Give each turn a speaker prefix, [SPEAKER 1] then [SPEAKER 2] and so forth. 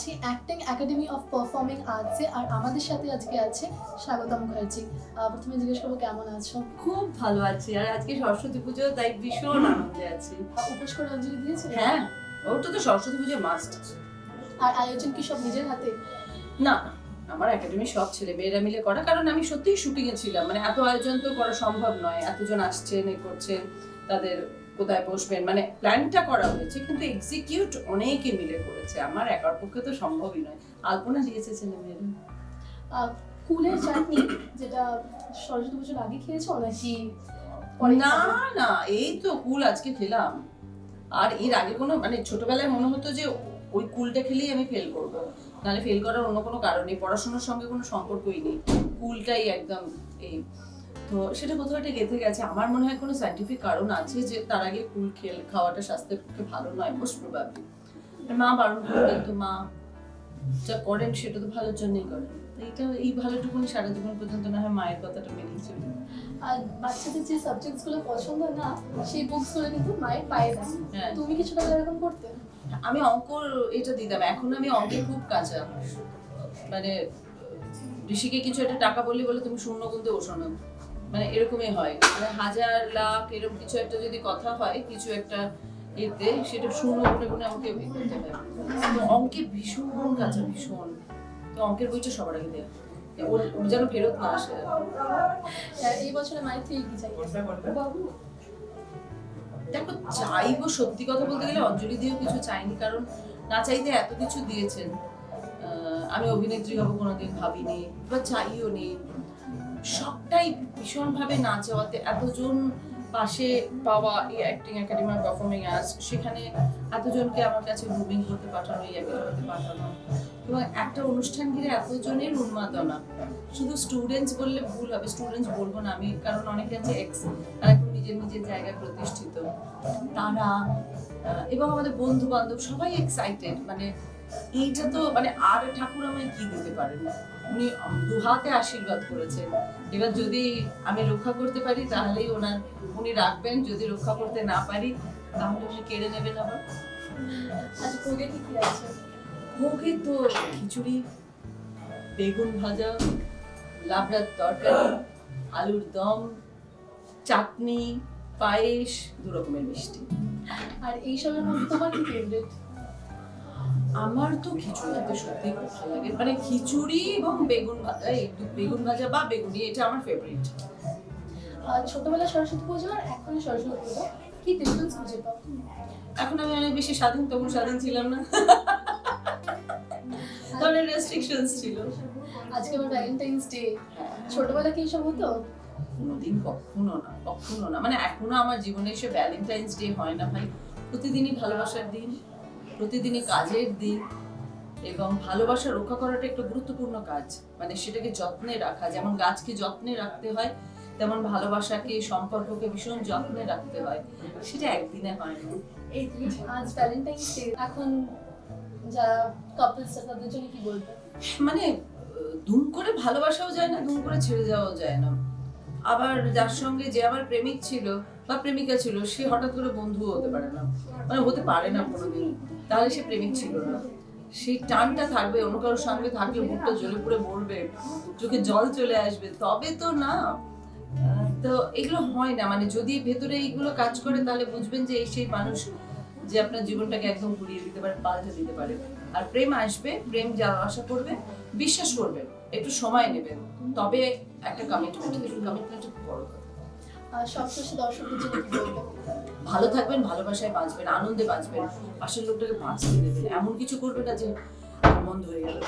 [SPEAKER 1] আছি acting academy of performing আর্টসে আর আমাদের সাথে আজকে আছে স্বাগতা মুখার্জি প্রথমে জিজ্ঞেস করব কেমন আছো?
[SPEAKER 2] খুব ভালো আছি আর আজকে সরস্বতী পুজো তাই ভীষণ আনন্দে আছি।
[SPEAKER 1] উপোস করে অঞ্জলি দিয়েছে?
[SPEAKER 2] হ্যাঁ ওটা তো সরস্বতী পুজো মাস্ট
[SPEAKER 1] আর আয়োজন কি সব নিজের হাতে?
[SPEAKER 2] না আমার একাডেমি সব ছেলে মেয়েরা মিলে করা কারণ আমি সত্যিই শুটিং এ ছিলাম। মানে এত আয়োজন তো করা সম্ভব নয় এতজন আসছেন এ করছেন তাদের কোথায় বসবেন মানে প্ল্যানটা করা হয়েছে কিন্তু এক্সিকিউট অনেকে মিলে করেছে। আমার একার পক্ষে তো সম্ভবই নয়। আলপনা দিয়েছে ছেলে মেয়েরা।
[SPEAKER 1] কুলের চাটনি যেটা সরস্বতী পুজোর আগে খেয়েছো নাকি
[SPEAKER 2] না না এই তো কুল আজকে খেলাম। আর এর আগে কোনো মানে ছোটবেলায় মনে হতো যে ওই কুলটা খেলেই আমি ফেল করব। নাহলে ফেল করার অন্য কোনো কারণ নেই পড়াশোনার সঙ্গে কোনো সম্পর্কই নেই। কুলটাই একদম এই তো সেটা কোথাও একটা গেঁথে গেছে। আমার মনে হয় কোনো সাইন্টিফিক কারণ আছে যে তার আগে কুল খেল খাওয়াটা স্বাস্থ্যের পক্ষে ভালো নয় মোস্ট প্রবাবলি মা বারণ করবেন তো মা যা করেন সেটা তো ভালোর জন্যই করেন। তো এইটা এই ভালোটুকুনি সারা জীবন পর্যন্ত না হয় মায়ের কথাটা মেনেই চলবে
[SPEAKER 1] আর বাচ্চাদের যে সাবজেক্টসগুলো পছন্দ না সেই বুকসগুলো কিন্তু মায়ের পায়ে দেয়
[SPEAKER 2] হ্যাঁ।
[SPEAKER 1] তুমি কি এরকম করতে?
[SPEAKER 2] আমি অঙ্ক এটা দিতাম এখন আমি অঙ্কে খুব কাঁচা। মানে ঋষিকে কিছু একটা টাকা বললে বলে তুমি শূন্য গুনতে বসো না। মানে এরকমই হয়। মানে হাজার লাখ এরকম কিছু একটা যদি কথা হয় কিছু একটা এতে সেটা শূন্য গুনে গুনে আমাকে ইয়ে করতে হয়। তো অঙ্কে ভীষণ কাঁচা ভীষণ তো অঙ্কের বইটা সবার আগে দেয় যেন ফেরত না আসে।
[SPEAKER 1] এই বছরে মায়ের থেকে কি চাই? বাবু।
[SPEAKER 2] দেখো চাইব সত্যি কথা বলতে গেলে অঞ্জলি দিয়েও কিছু চাইনি কারণ না চাইতে এত কিছু দিয়েছেন। আহ, আমি অভিনেত্রী হব কোনোদিন ভাবিনি বা চাইও নি। সবটাই ভীষণভাবে না চাওয়াতে এতজন পাশে পাওয়া এই acting academy of performing arts সেখানে এতজনকে আমার কাছে গ্রুমিং করতে পাঠানো, এই একাডেমিতে পাঠানো। এবং একটা অনুষ্ঠান ঘিরে এতজনের উন্মাদনা। শুধু স্টুডেন্টস বললে ভুল হবে স্টুডেন্টস বলব না আমি, কারণ অনেকে আছে এক্স তারা এখন নিজের নিজের জায়গায় প্রতিষ্ঠিত। তারা এবং আমাদের বন্ধু বান্ধব সবাই এক্সাইটেড মানে এইটা তো মানে আর ঠাকুর আমায় কি দিতে পারেন? উনি দুহাতে আশীর্বাদ করেছেন। এবার যদি আমি রক্ষা করতে পারি তাহলেই ওনার উনি রাখবেন। যদি রক্ষা করতে না পারি তাহলে উনি কেড়ে নেবেন আবার।
[SPEAKER 1] আজ ভোগে কি কি আছে?
[SPEAKER 2] ভোগে তো খিচুড়ি বেগুন ভাজা লাবড়ার তরকারি আলুর দম চাটনি পায়েস দু রকমের মিষ্টি।
[SPEAKER 1] আর এই সবের মধ্যে তোমার কি ফেভারিট
[SPEAKER 2] আমার তো খিচুড়িতে সত্যি খুব ভালো লাগে। মানে খিচুড়ি এবং বেগুন ভাজা এই বেগুন ভাজা বা বেগুনি এটা আমার ফেভারিট
[SPEAKER 1] ছোটবেলা সরস্বতী পুজো আর এখন সরস্বতী পুজো। কি ডিফারেন্স খুঁজে পাও?
[SPEAKER 2] এখন আমি অনেক বেশি স্বাধীন তখন স্বাধীন ছিলাম না। তখন রেস্ট্রিকশনস ছিল।
[SPEAKER 1] আজকে আবার ভ্যালেন্টাইন্স ডে ছোটবেলা কি সব হতো?
[SPEAKER 2] কোনোদিন কখনো না কখনো না। মানে এখনও আমার জীবনে এসে ভ্যালেন্টাইন্স ডে হয় না ভাই। প্রতিদিনই ভালোবাসার দিন। প্রতিদিনই কাজের দিন এবং ভালোবাসা রক্ষা করাটা একটা গুরুত্বপূর্ণ কাজ। মানে সেটাকে যত্নে রাখা যেমন গাছকে যত্নে রাখতে হয় তেমন ভালোবাসাকে সম্পর্ককে ভীষণ যত্নে রাখতে হয়। সেটা একদিনে হয় না।
[SPEAKER 1] এই আজ ভ্যালেন্টাইন্স ডে এখন যারা কাপলস তাদের জন্য কি বলব?
[SPEAKER 2] মানে ধুম করে ভালোবাসাও যায় না ধুম করে ছেড়ে যাওয়াও যায় না। আবার যার সঙ্গে যে আমার প্রেমিক ছিল বা প্রেমিকা ছিল সে হঠাৎ করে বন্ধুও হতে পারে না। মানে হতে পারে না কোনোদিন। তাহলে সে প্রেমিক ছিল না। সেই টানটা থাকবে, অন্য কারোর সঙ্গে থাকলে মুখটা জ্বলে পুড়ে মরবে, চোখে জল চলে আসবে, তবে তো না। তো এগুলো হয় না মানে যদি ভেতরে এইগুলো কাজ করে, তাহলে বুঝবেন যে এই সেই মানুষ যে আপনার জীবনটাকে একদম ঘুরিয়ে দিতে পারে, পাল্টে দিতে পারে। আর প্রেম আসবে, প্রেম যাওয়া আশা করবে, বিশ্বাস করবেন, একটু সময় নেবেন। তবে একটা কমিটমেন্ট কমিটমেন্ট বড়
[SPEAKER 1] সবশেষে দর্শকদের জন্য কি বলব
[SPEAKER 2] ভালো থাকবেন, ভালোবাসায় বাঁচবেন, আনন্দে বাঁচবেন, পাশের লোকটাকে বাঁচতে দেবেন। এমন কিছু করবে না যে মন হয়ে গেল